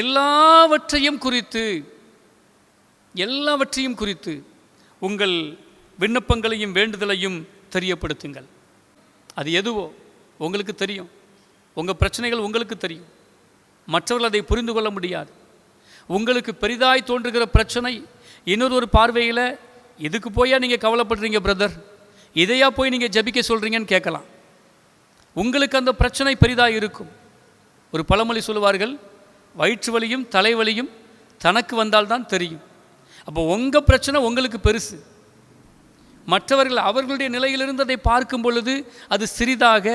எல்லாவற்றையும் குறித்து எல்லாவற்றையும் குறித்து உங்கள் விண்ணப்பங்களையும் வேண்டுதலையும் தெரியப்படுத்துங்கள். அது எதுவோ உங்களுக்கு தெரியும். உங்கள் பிரச்சனைகள் உங்களுக்கு தெரியும். மற்றவர்கள் அதை புரிந்து கொள்ள முடியாது. உங்களுக்கு பெரிதாய் தோன்றுகிற பிரச்சனை இன்னொரு ஒரு பார்வையில் இதுக்கு போயா நீங்கள் கவலைப்படுறீங்க பிரதர்? இதையா போய் நீங்கள் ஜபிக்க சொல்கிறீங்கன்னு கேட்கலாம். உங்களுக்கு அந்த பிரச்சனை பெரிதாக இருக்கும். ஒரு பழமொழி சொல்லுவார்கள் வயிற்று வலியும் தலைவலியும் தனக்கு வந்தால்தான் தெரியும். அப்போ உங்கள் பிரச்சனை உங்களுக்கு பெருசு. மற்றவர்கள் அவர்களுடைய நிலையிலிருந்து அதை பார்க்கும் பொழுது அது சிறிதாக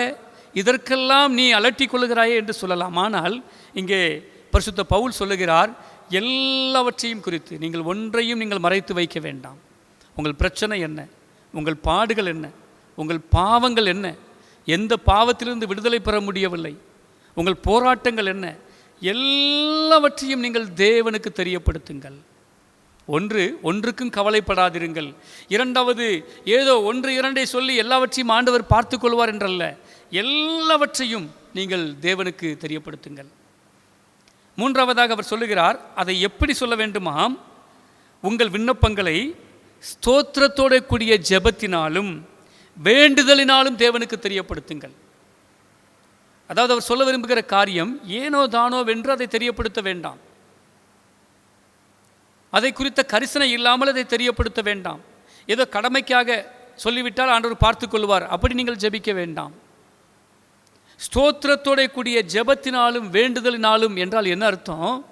இதற்கெல்லாம் நீ அலட்டி கொள்ளுகிறாயே என்று சொல்லலாம். ஆனால் இங்கே பரிசுத்த பவுல் சொல்லுகிறார் எல்லாவற்றையும் குறித்து நீங்கள் ஒன்றையும் நீங்கள் மறைத்து வைக்க வேண்டாம். உங்கள் பிரச்சனை என்ன? உங்கள் பாடுகள் என்ன? உங்கள் பாவங்கள் என்ன? எந்த பாவத்திலிருந்து விடுதலை பெற முடியவில்லை? உங்கள் போராட்டங்கள் என்ன? எல்லாவற்றையும் நீங்கள் தேவனுக்கு தெரியப்படுத்துங்கள். ஒன்று ஒன்றுக்கும் கவலைப்படாதிருங்கள். இரண்டாவது ஏதோ ஒன்று இரண்டை சொல்லி எல்லாவற்றையும் ஆண்டவர் பார்த்து கொள்வார் என்றல்ல. எல்லாவற்றையும் நீங்கள் தேவனுக்கு தெரியப்படுத்துங்கள். மூன்றாவதாக அவர் சொல்லுகிறார் அதை எப்படி சொல்ல வேண்டுமாம்? உங்கள் விண்ணப்பங்களை ஸ்தோத்திரத்தோட கூடிய ஜெபத்தினாலும் வேண்டுதலினாலும் தேவனுக்கு தெரியப்படுத்துங்கள். அதாவது அவர் சொல்ல விரும்புகிற காரியம் ஏனோ தானோ வென்று அதை தெரியப்படுத்த வேண்டாம். அதை குறித்த கரிசனை இல்லாமல் அதை தெரியப்படுத்த வேண்டாம். ஏதோ கடமைக்காக சொல்லிவிட்டால் ஆண்டவர் பார்த்து கொள்வார். அப்படி நீங்கள் ஜெபிக்க வேண்டாம். ஸ்தோத்திரத்தோட கூடிய ஜெபத்தினாலும் வேண்டுதலினாலும் என்றால் என்ன அர்த்தம்?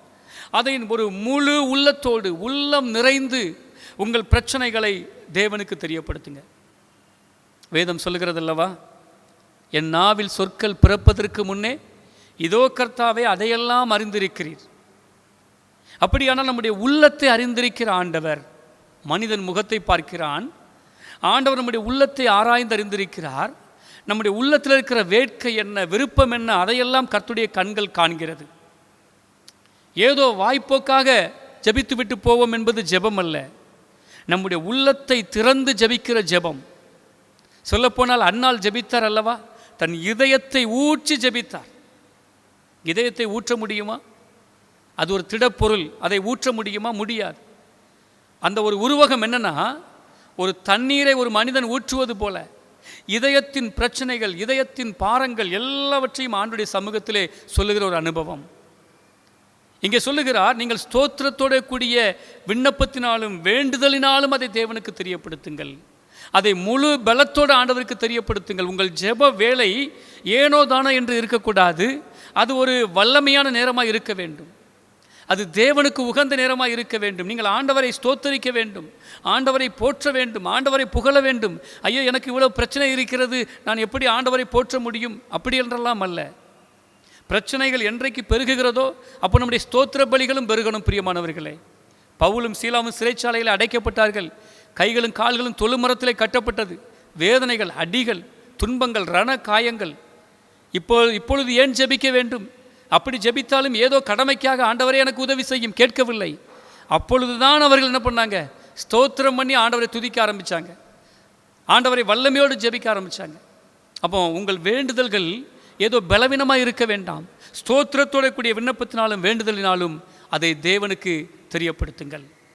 அதை ஒரு முழு உள்ளத்தோடு உள்ளம் நிறைந்து உங்கள் பிரச்சனைகளை தேவனுக்கு தெரியப்படுத்துங்க. வேதம் சொல்லுகிறது அல்லவா? என் நாவில் சொற்கள் பிறப்பதற்கு முன்னே இதோ கர்த்தாவே அதையெல்லாம் அறிந்திருக்கிறீர். அப்படியானால் நம்முடைய உள்ளத்தை அறிந்திருக்கிற ஆண்டவர் மனிதன் முகத்தை பார்க்கிறான். ஆண்டவர் நம்முடைய உள்ளத்தை ஆராய்ந்து அறிந்திருக்கிறார். நம்முடைய உள்ளத்தில் இருக்கிற வேட்கை என்ன விருப்பம் என்ன அதையெல்லாம் கர்த்துடைய கண்கள் காண்கிறது. ஏதோ வாய்ப்போக்காக ஜெபித்து விட்டு போவோம் என்பது ஜெபம் அல்ல. நம்முடைய உள்ளத்தை திறந்து ஜெபிக்கிற ஜெபம். சொல்லப்போனால் அன்னால் ஜெபித்தார் அல்லவா? தன் இதயத்தை ஊற்றி ஜெபித்தார். இதயத்தை ஊற்ற முடியுமா? அது ஒரு திடப்பொருள். அதை ஊற்ற முடியுமா? முடியாது. அந்த ஒரு உருவகம் என்னன்னா ஒரு தண்ணீரை ஒரு மனிதன் ஊற்றுவது போல இதயத்தின் பிரச்சனைகள் இதயத்தின் பாரங்கள் எல்லாவற்றையும் ஆண்டுடைய சமூகத்திலே சொல்லுகிற ஒரு அனுபவம். இங்கே சொல்லுகிறார் நீங்கள் ஸ்தோத்திரத்தோட கூடிய விண்ணப்பத்தினாலும் வேண்டுதலினாலும் அதை தேவனுக்கு தெரியப்படுத்துங்கள். அதை முழு பலத்தோடு ஆண்டவருக்கு தெரியப்படுத்துங்கள். உங்கள் ஜெப வேலை ஏனோ தானோ என்று இருக்கக்கூடாது. அது ஒரு வல்லமையான நேரமாக இருக்க வேண்டும். அது தேவனுக்கு உகந்த நேரமாக இருக்க வேண்டும். நீங்கள் ஆண்டவரை ஸ்தோத்தரிக்க வேண்டும். ஆண்டவரை போற்ற வேண்டும். ஆண்டவரை புகழ வேண்டும். ஐயோ எனக்கு இவ்வளோ பிரச்சனை இருக்கிறது. நான் எப்படி ஆண்டவரை போற்ற முடியும்? அப்படி என்றெல்லாம் அல்ல. பிரச்சனைகள் என்றைக்கு பெருகுகிறதோ அப்போ நம்முடைய ஸ்தோத்திர பலிகளும் பெருகணும் பிரியமானவர்களே. பவுலும் சீலாவும் சிறைச்சாலையில் அடைக்கப்பட்டார்கள். கைகளும் கால்களும் தொழுமரத்திலே கட்டப்பட்டது. வேதனைகள் அடிகள் துன்பங்கள் ரண காயங்கள் இப்போ இப்பொழுது ஏன் ஜெபிக்க வேண்டும்? அப்படி ஜெபித்தாலும் ஏதோ கடமைக்காக ஆண்டவரே எனக்கு உதவி செய்யும் கேட்கவில்லை. அப்பொழுதுதான் அவர்கள் என்ன பண்ணாங்க? ஸ்தோத்திரம் பண்ணி ஆண்டவரை துதிக்க ஆரம்பித்தாங்க ஆண்டவரை வல்லமையோடு ஜெபிக்க ஆரம்பித்தாங்க அப்போ உங்கள் வேண்டுதல்கள் ஏதோ பலவீனமாக இருக்க வேண்டாம். ஸ்தோத்திரத்தோட கூடிய விண்ணப்பத்தினாலும் வேண்டுதலினாலும் அதை தேவனுக்கு தெரியப்படுத்துங்கள்.